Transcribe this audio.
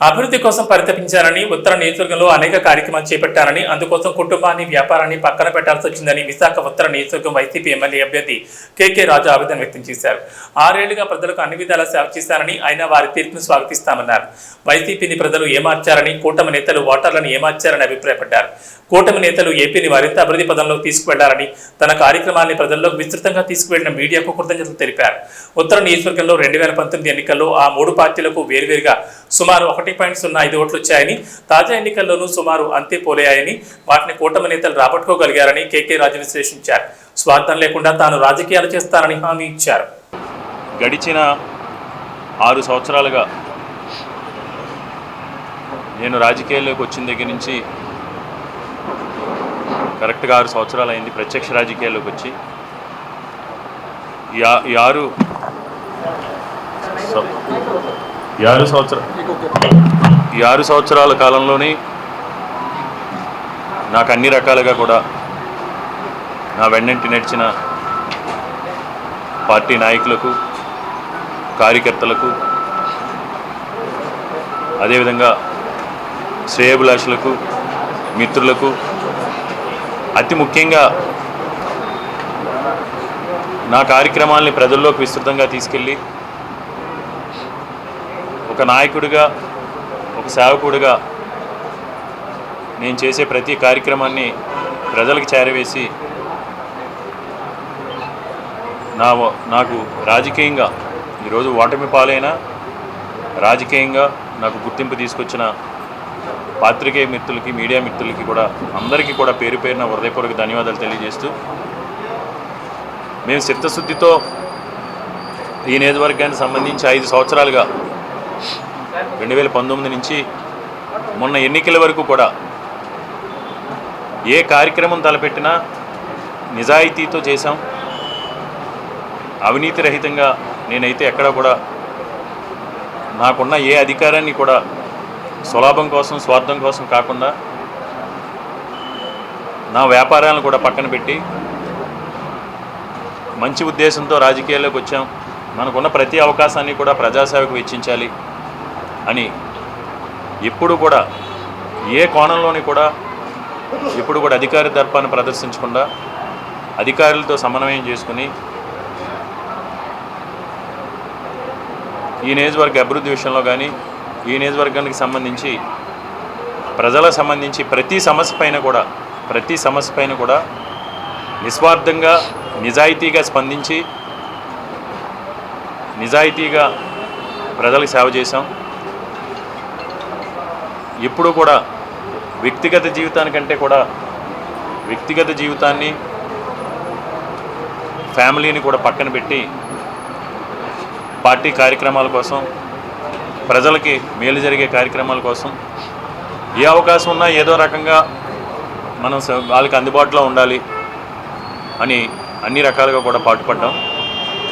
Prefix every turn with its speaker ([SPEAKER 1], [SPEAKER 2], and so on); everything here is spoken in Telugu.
[SPEAKER 1] అభివృద్ధి కోసం పరితపించారని ఉత్తర నియోజకవర్గంలో అనేక కార్యక్రమాలు చేపట్టారని అందుకోసం కుటుంబాన్ని వ్యాపారాన్ని పక్కన పెట్టాల్సి వచ్చిందని విశాఖ ఉత్తర నియోజకవర్గం వైసీపీ ఎమ్మెల్యే అభ్యర్థి కేకే రాజు ఆవేదన వ్యక్తం చేశారు. ఆరేళ్ళుగా ప్రజలకు అన్ని విధాలా సేవ చేశారని ఆయన వారి తీర్పును స్వాగతిస్తామన్నారు. వైసీపీని ప్రజలు ఏమార్చారని కూటమి నేతలు ఓటర్లను ఏమార్చారని అభిప్రాయపడ్డారు. కూటమి నేతలు ఏపీని మరింత అభివృద్ధి పదంలోకి తీసుకువెళ్ళారని తన కార్యక్రమాన్ని ప్రజల్లోకి విస్తృతంగా తీసుకువెళ్ళిన మీడియాకు కృతజ్ఞతలు తెలిపారు. ఉత్తర నియోజకవర్గంలో రెండు వేల పంతొమ్మిది ఎన్నికల్లో ఆ మూడు పార్టీలకు వేరువేరుగా సుమారు ఒకటి పాయింట్ సున్నా ఐదు ఓట్లు వచ్చాయని తాజా ఎన్నికల్లోనూ సుమారు అంతే పోలయ్యాయని వాటిని కూటమి నేతలు రాబట్టుకోగలిగారని కేకే రాజు విశ్లేషించారు. స్వార్థం లేకుండా తాను రాజకీయాలు చేస్తానని హామీ ఇచ్చారు.
[SPEAKER 2] గడిచిన ఆరు సంవత్సరాలుగా నేను రాజకీయాల్లోకి వచ్చిన దగ్గర నుంచి కరెక్ట్గా ఆరు సంవత్సరాలు అయింది ప్రత్యక్ష రాజకీయాల్లోకి వచ్చి. ఈ ఆరు ఈ ఆరు సంవత్సర ఈ ఆరు సంవత్సరాల కాలంలోని నాకు అన్ని రకాలుగా కూడా నా వెన్నంటి నడిచిన పార్టీ నాయకులకు కార్యకర్తలకు అదేవిధంగా శ్రేయభిలాషులకు మిత్రులకు అతి ముఖ్యంగా నా కార్యక్రమాల్ని ప్రజల్లోకి విస్తృతంగా తీసుకెళ్ళి ఒక నాయకుడిగా ఒక సేవకుడిగా నేను చేసే ప్రతి కార్యక్రమాన్ని ప్రజలకు చేరవేసి నా నాకు రాజకీయంగా ఈరోజు ఓటమి పాలైన రాజకీయంగా నాకు గుర్తింపు తీసుకొచ్చిన పాత్రికేయ మిత్రులకి మీడియా మిత్రులకి కూడా అందరికీ కూడా పేరు పేరున హృదయపూర్వక ధన్యవాదాలు తెలియజేస్తూ మేము చిత్తశుద్ధితో ఈ నియోజకవర్గానికి సంబంధించి ఐదు సంవత్సరాలుగా రెండు వేల పంతొమ్మిది నుంచి మొన్న ఎన్నికల వరకు కూడా ఏ కార్యక్రమం తలపెట్టినా నిజాయితీతో చేశాం. అవినీతి రహితంగా నేనైతే ఎక్కడ కూడా నాకున్న ఏ అధికారాన్ని కూడా స్వలాభం కోసం స్వార్థం కోసం కాకుండా నా వ్యాపారాలను కూడా పక్కన పెట్టి మంచి ఉద్దేశంతో రాజకీయాల్లోకి వచ్చాం. మనకున్న ప్రతి అవకాశాన్ని కూడా ప్రజాసేవకు వెచ్చించాలి. అని. ఎప్పుడు కూడా ఏ కోణంలోని కూడా ఎప్పుడు కూడా అధికార దర్పాన్ని ప్రదర్శించకుండా అధికారులతో సమన్వయం చేసుకుని ఈ నియోజకవర్గ అభివృద్ధి విషయంలో కానీ ఈ నియోజకవర్గానికి సంబంధించి ప్రజలకు సంబంధించి ప్రతి సమస్య పైన కూడా ప్రతి సమస్య పైన కూడా నిస్వార్థంగా నిజాయితీగా స్పందించి నిజాయితీగా ప్రజలకు సేవ చేశాం. ఎప్పుడూ కూడా వ్యక్తిగత జీవితానికంటే కూడా వ్యక్తిగత జీవితాన్ని ఫ్యామిలీని కూడా పక్కన పెట్టి పార్టీ కార్యక్రమాల కోసం ప్రజలకి మేలు జరిగే కార్యక్రమాల కోసం ఏ అవకాశం ఉన్నా ఏదో రకంగా మనం వాళ్ళకి అందుబాటులో ఉండాలి అని అన్ని రకాలుగా కూడా పాటుపడ్డాం.